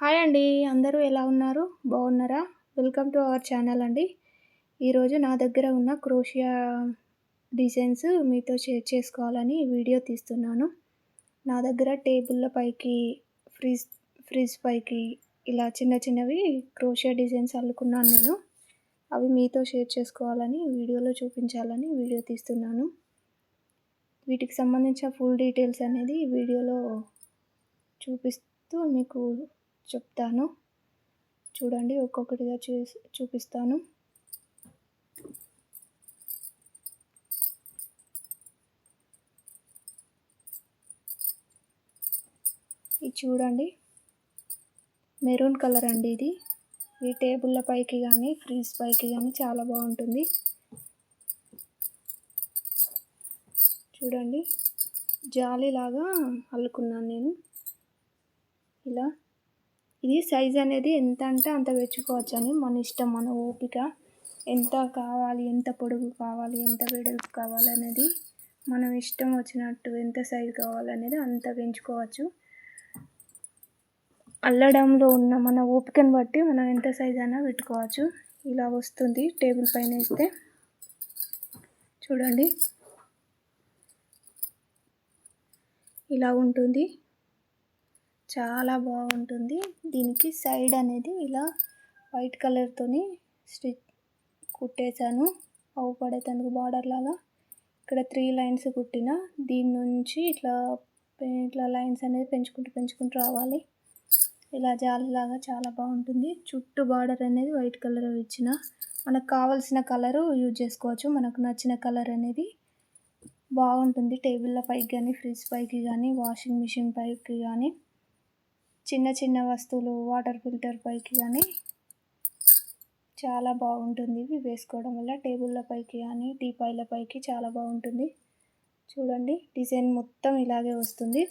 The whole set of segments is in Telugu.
హాయ్ అండి అందరూ ఎలా ఉన్నారు? బాగున్నారా? వెల్కమ్ టు అవర్ ఛానల్ అండి. ఈరోజు నా దగ్గర ఉన్న క్రోషియా డిజైన్స్ మీతో షేర్ చేసుకోవాలని వీడియో తీస్తున్నాను. నా దగ్గర టేబుల్ల పైకి ఫ్రిజ్ ఫ్రిజ్ పైకి ఇలా చిన్న చిన్నవి క్రోషియా డిజైన్స్ అల్లుకున్నాను నేను. అవి మీతో షేర్ చేసుకోవాలని వీడియోలో చూపించాలని వీడియో తీస్తున్నాను. వీటికి సంబంధించిన ఫుల్ డీటెయిల్స్ అనేది వీడియోలో చూపిస్తూ మీకు చెప్తాను. చూడండి ఒక్కొక్కటిగా చూ చూపిస్తాను. ఇది చూడండి. మెరూన్ కలర్ అండి ఇది. ఈ టేబుల్ల పైకి కానీ ఫ్రిజ్ పైకి కానీ చాలా బాగుంటుంది. చూడండి. జాలీలాగా అల్లుకున్నాను నేను. ఇలా. ఇది సైజ్ అనేది ఎంత అంటే అంత పెంచుకోవచ్చు అని మన ఇష్టం మన ఓపిక. ఎంత కావాలి ఎంత పొడుగు కావాలి ఎంత వెడల్పు కావాలి అనేది మనం ఇష్టం వచ్చినట్టు ఎంత సైజు కావాలనేది అంత పెంచుకోవచ్చు. అల్లడంలో ఉన్న మన ఓపికను బట్టి మనం ఎంత సైజ్ అయినా పెట్టుకోవచ్చు. ఇలా వస్తుంది టేబుల్ పైన వేస్తే చూడండి. ఇలా ఉంటుంది. చాలా బాగుంటుంది. దీనికి సైడ్ అనేది ఇలా వైట్ కలర్తోని స్టిచ్ కుట్టేశాను. అవు పడేటందుకు బార్డర్ లాగా. ఇక్కడ త్రీ లైన్స్ కుట్టిన. దీని నుంచి ఇట్లా ఇట్లా లైన్స్ అనేది పెంచుకుంటూ పెంచుకుంటూ రావాలి. ఇలా జాలిలాగా చాలా బాగుంటుంది. చుట్టూ బార్డర్ అనేది వైట్ కలర్ ఇచ్చిన. మనకు కావాల్సిన కలరు యూజ్ చేసుకోవచ్చు. మనకు నచ్చిన కలర్ అనేది బాగుంటుంది. టేబుల్ల పైకి కానీ ఫ్రిడ్జ్ పైకి కానీ వాషింగ్ మిషన్ పైకి కానీ చిన్న చిన్న వస్తువులు వాటర్ ఫిల్టర్ పైకి కానీ చాలా బాగుంటుంది. ఇవి వేసుకోవడం వల్ల టేబుల్ల పైకి కానీ టీపాయిల పైకి చాలా బాగుంటుంది. చూడండి డిజైన్ మొత్తం ఇలాగే వస్తుంది.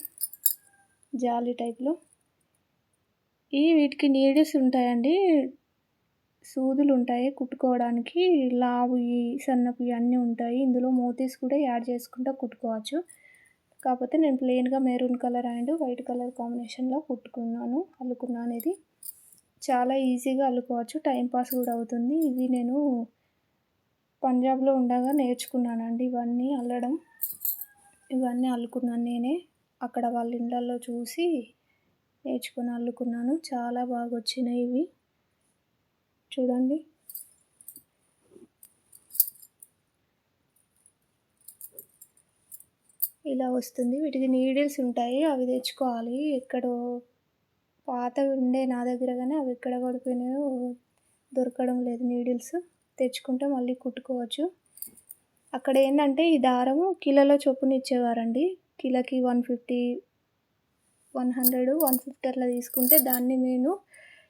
జాలీ టైప్లో ఈ వీటికి నీడిల్స్ ఉంటాయండి. సూదులు ఉంటాయి. కుట్టుకోవడానికి లావు సన్నపు అన్నీ ఉంటాయి. ఇందులో మోతీస్ కూడా యాడ్ చేసుకుంటూ కుట్టుకోవచ్చు. కాకపోతే నేను ప్లెయిన్గా maroon colour and white colour కాంబినేషన్లో కుట్టుకున్నాను అల్లుకున్నాను ఇది చాలా ఈజీగా అల్లుకోవచ్చు టైంపాస్ కూడా అవుతుంది. ఇవి నేను పంజాబ్లో ఉండగా నేర్చుకున్నానండి ఇవన్నీ అల్లడం. ఇవన్నీ అల్లుకున్నాను నేనే. అక్కడ వాళ్ళ ఇళ్ళల్లో చూసి నేర్చుకుని అల్లుకున్నాను. చాలా బాగా వచ్చినాయి ఇవి. చూడండి. ఇలా వస్తుంది. వీటికి నీడిల్స్ ఉంటాయి. అవి తెచ్చుకోవాలి. ఎక్కడో పాతవి ఉండే నా దగ్గర కానీ అవి ఎక్కడ పడిపోయినాయో దొరకడం లేదు నీడిల్స్. తెచ్చుకుంటే మళ్ళీ కుట్టుకోవచ్చు. అక్కడ ఏంటంటే ఈ దారము కిలోలో చొప్పున ఇచ్చేవారండి కిలోకి one fifty one hundred one fifty అట్లా తీసుకుంటే దాన్ని నేను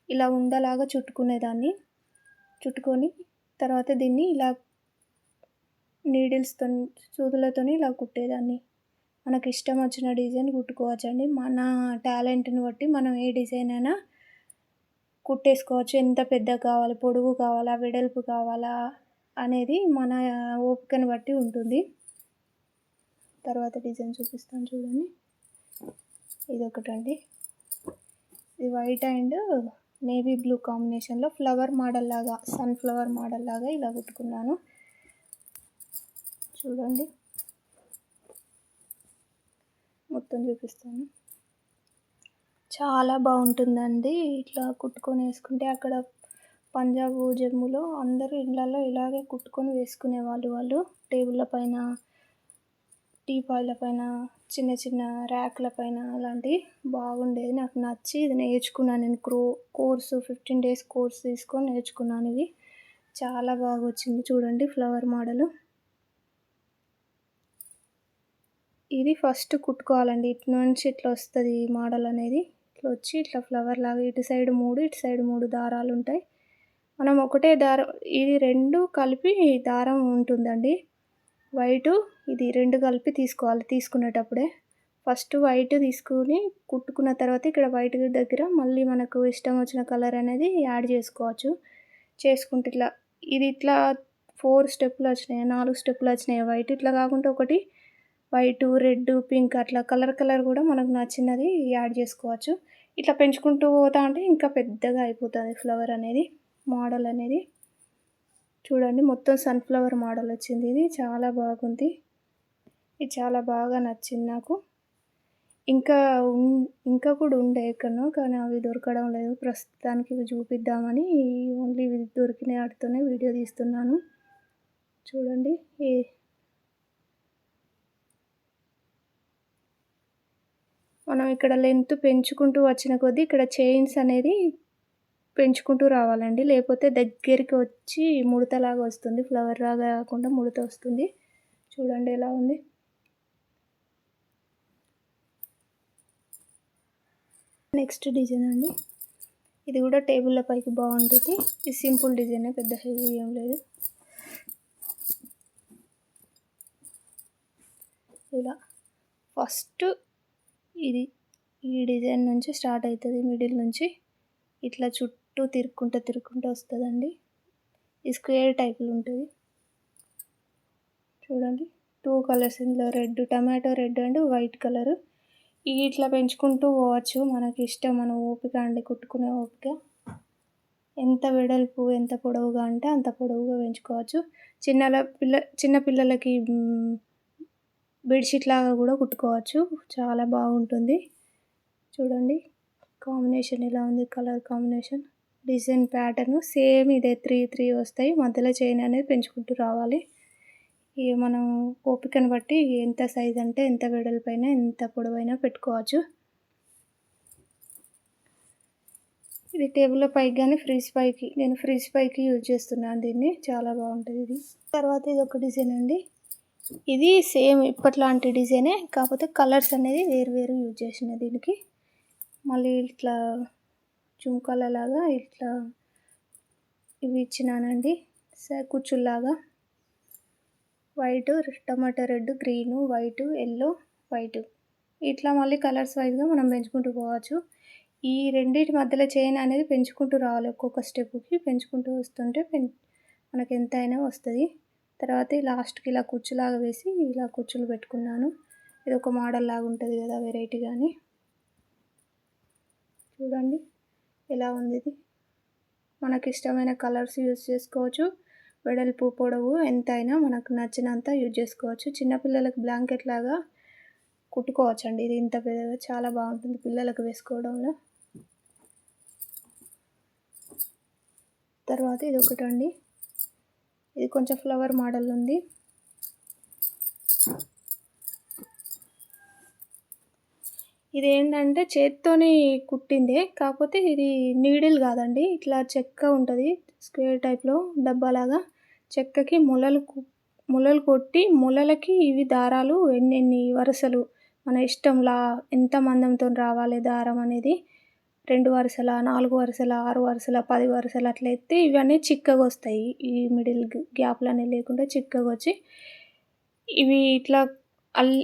ఇలా ఉండలాగా చుట్టుకునేదాన్ని. చుట్టుకొని తర్వాత దీన్ని ఇలా నీడిల్స్తో సూదులతో ఇలా కుట్టేదాన్ని. మనకి ఇష్టం వచ్చిన డిజైన్ కుట్టుకోవచ్చండి. మన టాలెంట్ని బట్టి మనం ఏ డిజైన్ అయినా కుట్టేసుకోవచ్చు. ఎంత పెద్ద కావాలి పొడుగు కావాలా వెడల్పు కావాలా అనేది మన ఓపికను బట్టి ఉంటుంది. తర్వాత డిజైన్ చూపిస్తాను చూడండి. ఇది ఒకటండి ఇది వైట్ అండ్ నేవీ బ్లూ కాంబినేషన్లో ఫ్లవర్ మోడల్ లాగా సన్ఫ్లవర్ మోడల్ లాగా ఇలా కుట్టుకున్నాను. చూడండి. మొత్తం చూపిస్తాను. చాలా బాగుంటుందండి ఇట్లా కుట్టుకొని వేసుకుంటే అక్కడ పంజాబ్ జమ్ములో అందరూ ఇళ్ళల్లో ఇలాగే కుట్టుకొని వేసుకునే వాళ్ళు టేబుల్ల పైన టీపాయిల పైన చిన్న చిన్న ర్యాక్ల పైన అలాంటివి బాగుండేది. నాకు నచ్చి ఇది నేర్చుకున్నాను. నేను క్రో కోర్సు ఫిఫ్టీన్ డేస్ కోర్స్ తీసుకొని నేర్చుకున్నాను ఇవి. చాలా బాగా వచ్చింది. చూడండి ఫ్లవర్ మోడలు. ఇది ఫస్ట్ కుట్టుకోవాలండి. ఇటు నుంచి ఇట్లా వస్తుంది ఈ మోడల్ అనేది. ఇట్లా వచ్చి ఇట్లా ఫ్లవర్ లాగా ఇటు సైడ్ మూడు ఇటు సైడ్ మూడు దారాలు ఉంటాయి. మనం ఒకటే దారం ఇది రెండు కలిపి దారం ఉంటుందండి. వైటు ఇది రెండు కలిపి తీసుకోవాలి తీసుకునేటప్పుడే. ఫస్ట్ వైట్ తీసుకుని కుట్టుకున్న తర్వాత ఇక్కడ వైట్ దగ్గర మళ్ళీ మనకు ఇష్టం వచ్చిన కలర్ అనేది యాడ్ చేసుకోవచ్చు. చేసుకుంటే ఇట్లా ఇది ఇట్లా ఫోర్ స్టెప్లు వచ్చినాయి నాలుగు స్టెప్లు వచ్చినాయి వైట్. ఇట్లా కాకుండా ఒకటి వైట్ రెడ్ పింక్ అట్లా కలర్ కలర్ కూడా మనకు నచ్చినది యాడ్ చేసుకోవచ్చు. ఇట్లా పెంచుకుంటూ పోతా అంటే ఇంకా పెద్దగా అయిపోతుంది ఫ్లవర్ అనేది మోడల్ అనేది. చూడండి మొత్తం సన్ఫ్లవర్ మోడల్ వచ్చింది ఇది. చాలా బాగుంది. ఇది చాలా బాగా నచ్చింది నాకు. ఇంకా ఇంకా కూడా ఉండే ఎక్కడనో కానీ అవి దొరకడం లేదు. ప్రస్తుతానికి ఇవి చూపిద్దామని ఓన్లీ ఇవి దొరికిన వాటితోనే వీడియో తీస్తున్నాను. చూడండి మనం ఇక్కడ లెంత్ పెంచుకుంటూ వచ్చిన కొద్దీ ఇక్కడ చైన్స్ అనేది పెంచుకుంటూ రావాలండి. లేకపోతే దగ్గరికి వచ్చి ముడతలాగా వస్తుంది. ఫ్లవర్ లాగా కాకుండా ముడత వస్తుంది. చూడండి ఎలా ఉంది. నెక్స్ట్ డిజైన్ అండి. ఇది కూడా టేబుల్ల పైకి బాగుంటుంది. ఇది సింపుల్ డిజైనే పెద్ద హెవీ ఏం లేదు. ఇలా. ఫస్ట్ ఇది ఈ డిజైన్ నుంచి స్టార్ట్ అవుతుంది. మిడిల్ నుంచి ఇట్లా చుట్టూ తిరుక్కుంటూ తిరుక్కుంటూ వస్తుందండి. ఈ స్క్వేర్ టైప్లో ఉంటుంది. చూడండి. టూ కలర్స్ ఇందులో red tomato red and white colour. ఇట్లా పెంచుకుంటూ పోవచ్చు. మనకి ఇష్టం మన ఓపిక అండి కుట్టుకునే ఓపిక. ఎంత వెడల్పు ఎంత పొడవుగా అంటే అంత పొడవుగా పెంచుకోవచ్చు. చిన్నల పిల్ల చిన్న పిల్లలకి బెడ్షీట్ లాగా కూడా కుట్టుకోవచ్చు. చాలా బాగుంటుంది. చూడండి. కాంబినేషన్ ఇలా ఉంది? Colour combination. Design pattern same ఇదే త్రీ త్రీ వస్తాయి. మధ్యలో చైన్ అనేది పెంచుకుంటూ రావాలి. ఇక మనం ఓపికను బట్టి ఎంత సైజ్ అంటే ఎంత వెడల్పైన ఎంత పొడవైనా పెట్టుకోవచ్చు. ఇది టేబుల్ పైకి కానీ ఫ్రిడ్జ్ పైకి నేను ఫ్రిడ్జ్ పైకి యూజ్ చేస్తున్నాను దీన్ని. చాలా బాగుంటుంది ఇది. తర్వాత ఇది ఒక డిజైన్ అండి. ఇది సేమ్ ఇప్పట్లాంటి డిజైనే కాకపోతే కలర్స్ అనేది వేరు వేరు యూజ్ చేసిన దీనికి. మళ్ళీ ఇట్లా జుంకాలలాగా ఇట్లా ఇవి ఇచ్చినానండి. కుచ్చుల్లాగా. White tomato red green white yellow white. ఇట్లా మళ్ళీ కలర్స్ వైజ్గా మనం పెంచుకుంటూ పోవచ్చు. ఈ రెండింటి మధ్యలో చైన్ అనేది పెంచుకుంటూ రావాలి ఒక్కొక్క స్టెప్కి పెంచుకుంటూ వస్తుంటే పెం మనకు ఎంత అయినా వస్తుంది. తర్వాత లాస్ట్కి ఇలా కుచ్చులాగా వేసి ఇలా కుచ్చులు పెట్టుకున్నాను. ఇది ఒక మోడల్ లాగా ఉంటుంది కదా వెరైటీ కానీ చూడండి ఎలా ఉంది ఇది. మనకి ఇష్టమైన కలర్స్ యూజ్ చేసుకోవచ్చు. వెడల్పు పొడవు ఎంతైనా మనకు నచ్చినంత యూజ్ చేసుకోవచ్చు. చిన్నపిల్లలకి బ్లాంకెట్ లాగా కుట్టుకోవచ్చు అండి ఇది ఇంత పెద్దగా చాలా బాగుంటుంది పిల్లలకు వేసుకోవడంలో. తర్వాత ఇది ఒకటండి. ఇది కొంచెం ఫ్లవర్ మోడల్ ఉంది. ఇది ఏంటంటే చేత్తోని కుట్టిందే కాకపోతే ఇది నీడిల్ కాదండి. ఇట్లా చెక్క ఉంటుంది స్క్వేర్ టైప్లో డబ్బాలాగా. చెక్కకి ములలు ములలు కొట్టి ములలకి ఇవి దారాలు ఎన్నెన్ని వరుసలు. మన ఇష్టంలా ఎంత మందంతో రావాలి దారం అనేది. రెండు వరుసల నాలుగు వరుసల ఆరు వరుసల పది వరుసలు అట్లా ఎత్తే ఇవన్నీ చిక్కగా వస్తాయి. ఈ మిడిల్ గ్యాప్లు అనేవి లేకుండా చిక్కగా వచ్చి ఇవి ఇట్లా అల్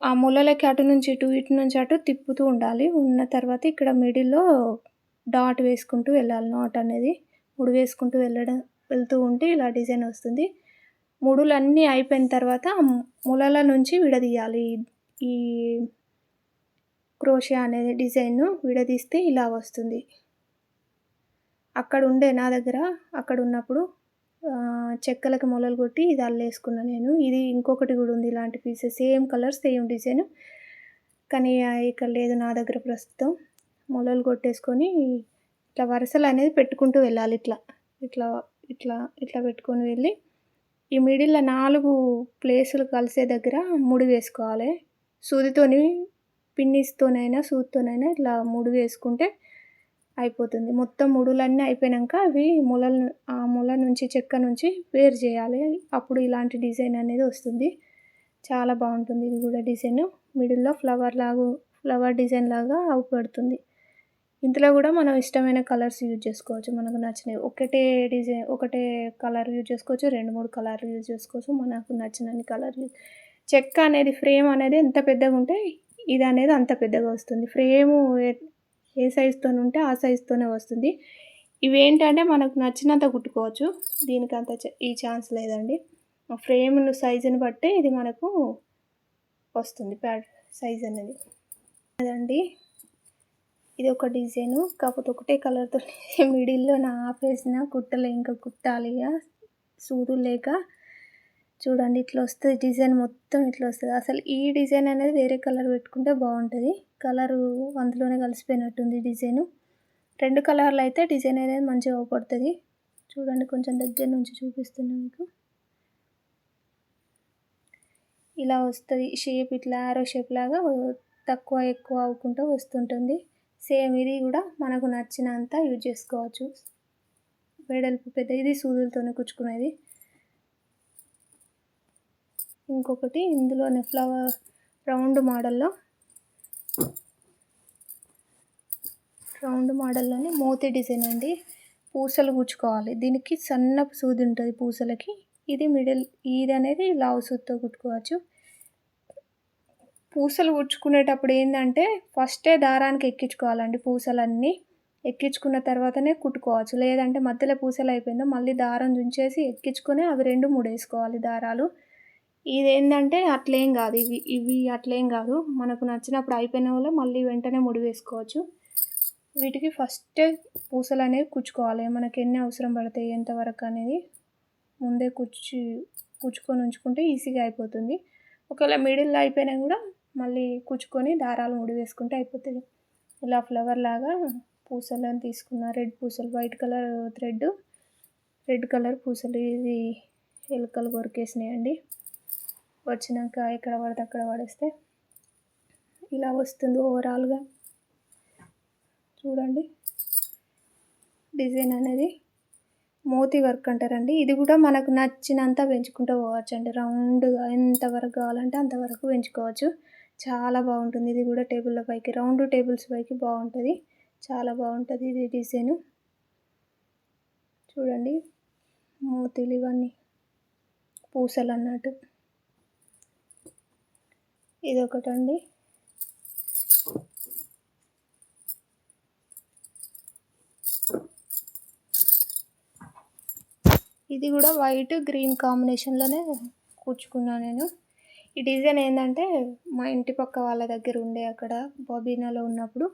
ఆ ములలకి అటు నుంచి ఇటు ఇటు నుంచి అటు తిప్పుతూ ఉండాలి. ఉన్న తర్వాత ఇక్కడ మిడిల్లో డాట్ వేసుకుంటూ వెళ్ళాలి. నాట్ అనేది ముడి వేసుకుంటూ వెళ్ళడం వెళ్తూ ఉంటే ఇలా డిజైన్ వస్తుంది. ముడులన్నీ అయిపోయిన తర్వాత ములల నుంచి విడదీయాలి. ఈ క్రోషియా అనేది డిజైన్ను విడదీస్తే ఇలా వస్తుంది. అక్కడ ఉండే నా దగ్గర అక్కడ ఉన్నప్పుడు చెక్కలకి మొలలు కొట్టి ఇది అల్లేసుకున్నా నేను. ఇది ఇంకొకటి కూడా ఉంది ఇలాంటి pieces same colour same design కానీ ఇక్కడ లేదు నా దగ్గర ప్రస్తుతం. మొలలు కొట్టేసుకొని ఇట్లా వరుసలు అనేది పెట్టుకుంటూ వెళ్ళాలి ఇట్లా. ఇట్లా ఇట్లా ఇట్లా పెట్టుకొని వెళ్ళి ఈ మిడిల్లో నాలుగు ప్లేసులు కలిసే దగ్గర ముడి వేసుకోవాలి. సూదితోని పిన్నిస్తోనైనా సూత్తోనైనా ఇట్లా ముడి వేసుకుంటే అయిపోతుంది. మొత్తం ముడులన్నీ అయిపోయాక అవి ములలు ఆ ముల నుంచి చెక్క నుంచి వేరు చేయాలి. అప్పుడు ఇలాంటి డిజైన్ అనేది వస్తుంది. చాలా బాగుంటుంది. ఇది కూడా డిజైన్. మిడిల్లో ఫ్లవర్ లాగా ఫ్లవర్ డిజైన్ లాగా అవుపడుతుంది. ఇందులో కూడా మనం ఇష్టమైన కలర్స్ యూజ్ చేసుకోవచ్చు. మనకు నచ్చినవి. ఒకటే డిజైన్ ఒకటే కలర్ యూజ్ చేసుకోవచ్చు. రెండు మూడు కలర్ యూజ్ చేసుకోవచ్చు. మనకు నచ్చినన్ని కలర్ చెక్క అనేది ఫ్రేమ్ అనేది ఎంత పెద్దగా ఉంటే ఇది అనేది అంత పెద్దగా వస్తుంది. ఫ్రేము ఏ సైజుతో ఉంటే ఆ సైజుతోనే వస్తుంది. ఇవేంటంటే మనకు నచ్చినంత కుట్టుకోవచ్చు. దీనికి అంత ఈ ఛాన్స్ లేదండి. ఫ్రేమ్ సైజుని బట్టి ఇది మనకు వస్తుంది. ప్యాడ్ సైజ్ అనేది. అదండి. ఇది ఒక డిజైను కాకపోతే ఒకటే కలర్తో మిడిల్లో నా ఆపేసిన కుట్టలే. ఇంకా కుట్టాలి. సూదు లేక చూడండి ఇట్లా వస్తుంది డిజైన్ మొత్తం ఇట్లా వస్తుంది. అసలు ఈ డిజైన్ అనేది వేరే కలర్ పెట్టుకుంటే బాగుంటుంది. కలరు అందులోనే కలిసిపోయినట్టుంది డిజైను. రెండు కలర్లు అయితే డిజైన్ అనేది మంచిగా అవపడుతుంది చూడండి కొంచెం దగ్గర నుంచి చూపిస్తున్నాను మీకు. ఇలా వస్తుంది షేప్ ఇట్లా ఆరో షేప్ లాగా తక్కువ ఎక్కువ అవ్వకుండా వస్తుంటుంది. సేమ్ ఇది కూడా మనకు నచ్చినంత యూజ్ చేసుకోవచ్చు. వెడల్పు పెద్ద ఇది సూదులతోనే కుచ్చుకునేది. ఇంకొకటి ఇందులోనే ఫ్లవర్ రౌండ్ మోడల్లో రౌండ్ మోడల్లోనే మోతీ డిజైన్ అండి. పూసలు కుచ్చుకోవాలి దీనికి సన్నపు సూది ఉంటుంది పూసలకి. ఇది మిడిల్ ఇది అనేది లావు సూదితో కుట్టుకోవచ్చు. పూసలు కుచ్చుకునేటప్పుడు ఏంటంటే ఫస్టే దారానికి ఎక్కించుకోవాలండి పూసలన్నీ. ఎక్కించుకున్న తర్వాతనే కుట్టుకోవచ్చు. లేదంటే మధ్యలో పూసలు అయిపోయిందో మళ్ళీ దారం దుంచేసి ఎక్కించుకొని అవి రెండు మూడేసుకోవాలి దారాలు. ఇదేంటంటే అట్లేం కాదు. ఇవి ఇవి అట్లేం కాదు. మనకు నచ్చినప్పుడు అయిపోయిన వల్ల మళ్ళీ వెంటనే ముడి వేసుకోవచ్చు. వీటికి ఫస్ట్ పూసలు అనేవి కుచ్చుకోవాలి. మనకి ఎన్ని అవసరం పడతాయి ఎంతవరకు అనేది ముందే కుచ్చి కుచ్చుకొని ఉంచుకుంటే ఈజీగా అయిపోతుంది. ఒకవేళ మిడిల్లో అయిపోయినా కూడా మళ్ళీ కుచ్చుకొని దారాలు ముడి వేసుకుంటే అయిపోతుంది. ఇలా ఫ్లవర్ లాగా పూసలను తీసుకున్న రెడ్ పూసలు white colour thread red colour పూసలు ఇది ఎలుకలు కొరికేసినాయండి. వచ్చినాక ఎక్కడ పడితే అక్కడ పడేస్తే ఇలా వస్తుంది ఓవరాల్గా చూడండి. డిజైన్ అనేది మోతీ వర్క్ అంటారండి. ఇది కూడా మనకు నచ్చినంత పెంచుకుంటూ పోవచ్చు అండి. రౌండ్గా ఎంతవరకు కావాలంటే అంతవరకు పెంచుకోవచ్చు. చాలా బాగుంటుంది. ఇది కూడా టేబుల్ల పైకి రౌండ్ టేబుల్స్ పైకి బాగుంటుంది. చాలా బాగుంటుంది ఇది డిజైను. చూడండి. మోతీలు ఇవన్నీ పూసలు అన్నట్టు. ఇది ఒకటండి ఇది కూడా వైట్ గ్రీన్ కాంబినేషన్లోనే కూర్చుకున్నాను నేను. ఈ డిజైన్ ఏంటంటే మా ఇంటి పక్క వాళ్ళ దగ్గర ఉండే అక్కడ బాబీనాలో ఉన్నప్పుడు.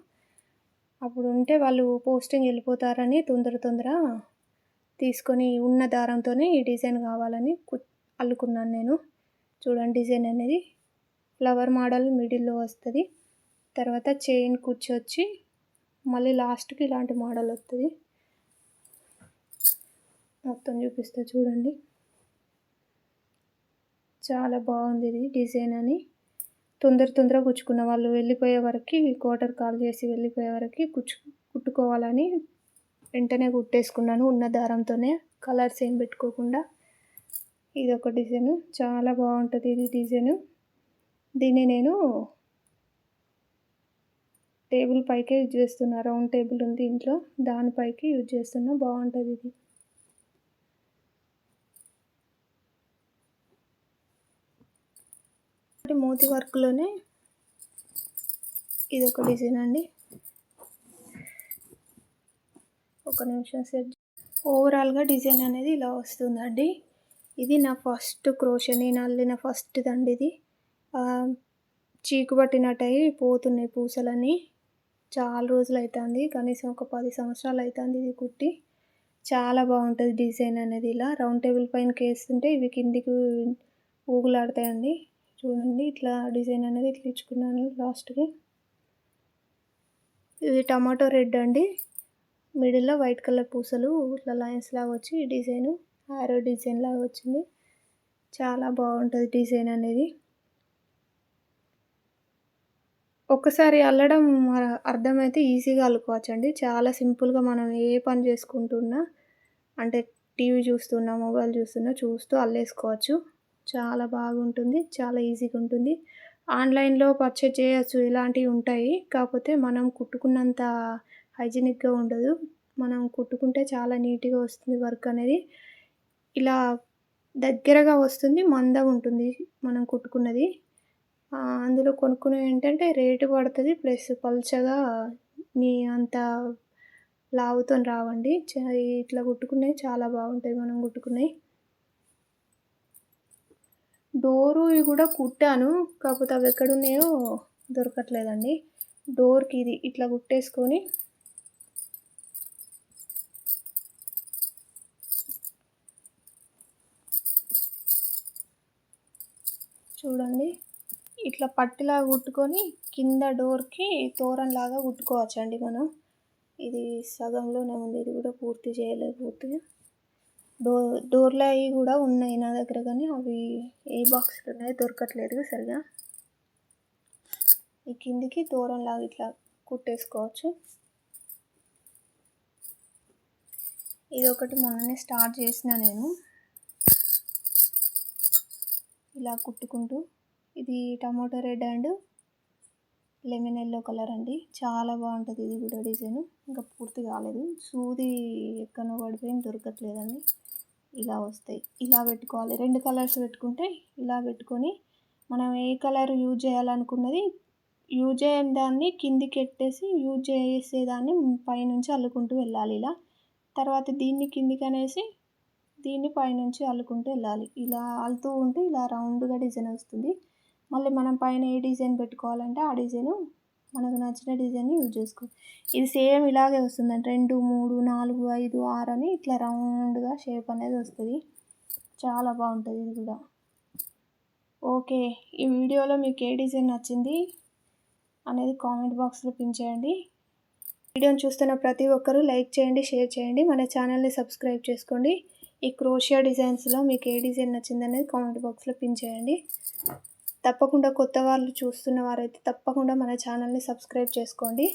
అప్పుడు ఉంటే వాళ్ళు పోస్టింగ్ వెళ్ళిపోతారని తొందర తొందర తీసుకొని ఉన్న దారంతోనే ఈ డిజైన్ కావాలని కు అల్లుకున్నాను నేను. చూడండి డిజైన్ అనేది. ఫ్లవర్ మోడల్ మిడిల్లో వస్తుంది. తర్వాత చైన్ కూర్చొచ్చి మళ్ళీ లాస్ట్కి ఇలాంటి మోడల్ వస్తుంది మొత్తం చూపిస్తా చూడండి. చాలా బాగుంది ఇది డిజైన్ అని. తొందర తొందర కుచ్చుకున్న వాళ్ళు వెళ్ళిపోయే వరకు కోటర్ కాల్ చేసి వెళ్ళిపోయే వరకు కుచ్చు కుట్టుకోవాలని వెంటనే కుట్టేసుకున్నాను. ఉన్న దారంతోనే కలర్స్ ఏం పెట్టుకోకుండా. ఇది ఒక డిజైన్. చాలా బాగుంటుంది ఇది డిజైన్. దీన్ని నేను టేబుల్ పైకే యూజ్ చేస్తున్నా. రౌండ్ టేబుల్ ఉంది ఇంట్లో. దానిపైకి యూజ్ చేస్తున్నా. బాగుంటుంది ఇది. మూతి వర్క్లోనే ఇది ఒక డిజైన్ అండి. ఒక నిమిషం సెట్ ఓవరాల్గా డిజైన్ అనేది ఇలా వస్తుందండి. ఇది నా ఫస్ట్ క్రోషన్ నేను అల్లిన ఫస్ట్ దండి ఇది. చీకు పట్టినట్టయి పోతున్నాయి పూసలన్నీ. చాలా రోజులు అవుతుంది కనీసం ఒక పది సంవత్సరాలు అవుతుంది ఇది కుట్టి. చాలా బాగుంటుంది డిజైన్ అనేది ఇలా. రౌండ్ టేబుల్ పైన వేస్తుంటే ఇవి కిందికి ఊగులాడతాయండి. చూడండి ఇట్లా డిజైన్ అనేది ఇట్లా ఇచ్చుకున్నాను లాస్ట్కి. ఇది టమాటో రెడ్ అండి. మిడిల్లో వైట్ కలర్ పూసలు ఇట్లా లైన్స్ లాగా వచ్చి డిజైను డిజైన్. ఆరో డిజైన్ లాగా వచ్చింది. చాలా బాగుంటుంది డిజైన్ అనేది. ఒక్కసారి అల్లడం అర్థమైతే ఈజీగా అల్లుకోవచ్చండి. చాలా సింపుల్గా మనం ఏ పని చేసుకుంటున్నా అంటే టీవీ చూస్తున్నా మొబైల్ చూస్తున్నా చూస్తూ అల్లేసుకోవచ్చు. చాలా బాగుంటుంది చాలా ఈజీగా ఉంటుంది. ఆన్లైన్లో పర్చేజ్ చేయొచ్చు ఇలాంటివి ఉంటాయి. కాకపోతే మనం కుట్టుకున్నంత హైజీనిక్గా ఉండదు. మనం కుట్టుకుంటే చాలా నీట్గా వస్తుంది వర్క్ అనేది. ఇలా దగ్గరగా వస్తుంది మందం ఉంటుంది మనం కుట్టుకున్నది. అందులో కొనుక్కునేవి ఏంటంటే రేటు పడుతుంది ప్లస్ పల్చగా మీ అంత లావుతో రావండి. ఇట్లా కుట్టుకునే చాలా బాగుంటాయి మనం కుట్టుకునే డోరు కూడా కుట్టాను కాకపోతే అవి ఎక్కడున్నాయో దొరకట్లేదండి. డోర్కి ఇది ఇట్లా కుట్టేసుకొని చూడండి. ఇట్లా పట్టిలాగా కుట్టుకొని కింద డోర్కి తోరణలాగా కుట్టుకోవచ్చండి మనం. ఇది సగంలోనే ఉంది. ఇది కూడా పూర్తి చేయలేదు పూర్తిగా. డోర్ డోర్లు అవి కూడా ఉన్నాయి నా దగ్గర కానీ అవి ఏ బాక్స్లో ఉన్నాయో దొరకట్లేదు సరిగా. ఈ కిందికి తోరణలాగా ఇట్లా కుట్టేసుకోవచ్చు. ఇది ఒకటి మొన్ననే స్టార్ట్ చేసిన నేను. ఇలా కుట్టుకుంటూ ఇది tomato red and lemon yellow colour అండి. చాలా బాగుంటుంది ఇది కూడా డిజైన్. ఇంకా పూర్తి కాలేదు. సూది ఎక్కడో పడిపోయింది దొరకట్లేదండి. ఇలా వస్తాయి. ఇలా పెట్టుకోవాలి. రెండు కలర్స్ పెట్టుకుంటే ఇలా పెట్టుకొని మనం ఏ కలర్ యూజ్ చేయాలనుకున్నది యూజ్ చేయని దాన్ని కిందికి ఎట్టేసి యూజ్ చేసేదాన్ని పైనుంచి అల్లుకుంటూ వెళ్ళాలి ఇలా. తర్వాత దీన్ని కిందికి అనేసి దీన్ని పైనుంచి అల్లుకుంటూ వెళ్ళాలి. ఇలా అల్లుతూ ఉంటే ఇలా రౌండ్గా డిజైన్ వస్తుంది. మళ్ళీ మనం పైన ఏ డిజైన్ పెట్టుకోవాలంటే ఆ డిజైన్ మనకు నచ్చిన డిజైన్ యూజ్ చేసుకో. ఇది సేమ్ ఇలాగే వస్తుందండి రెండు మూడు నాలుగు ఐదు ఆరు అని ఇట్లా రౌండ్గా షేప్ అనేది వస్తుంది. చాలా బాగుంటుంది ఇది కూడా. ఓకే ఈ వీడియోలో మీకు ఏ డిజైన్ నచ్చింది అనేది కామెంట్ బాక్స్లో పిన్ చేయండి. వీడియోని చూస్తున్న ప్రతి ఒక్కరూ లైక్ చేయండి షేర్ చేయండి. మన ఛానల్ని సబ్స్క్రైబ్ చేసుకోండి. ఈ క్రోషియా డిజైన్స్లో మీకు ఏ డిజైన్ నచ్చింది అనేది కామెంట్ బాక్స్లో పిన్ చేయండి. తప్పకుండా కొత్త వాళ్ళు చూస్తున్న వారైతే తప్పకుండా మన ఛానల్ని సబ్స్క్రైబ్ చేసుకోండి.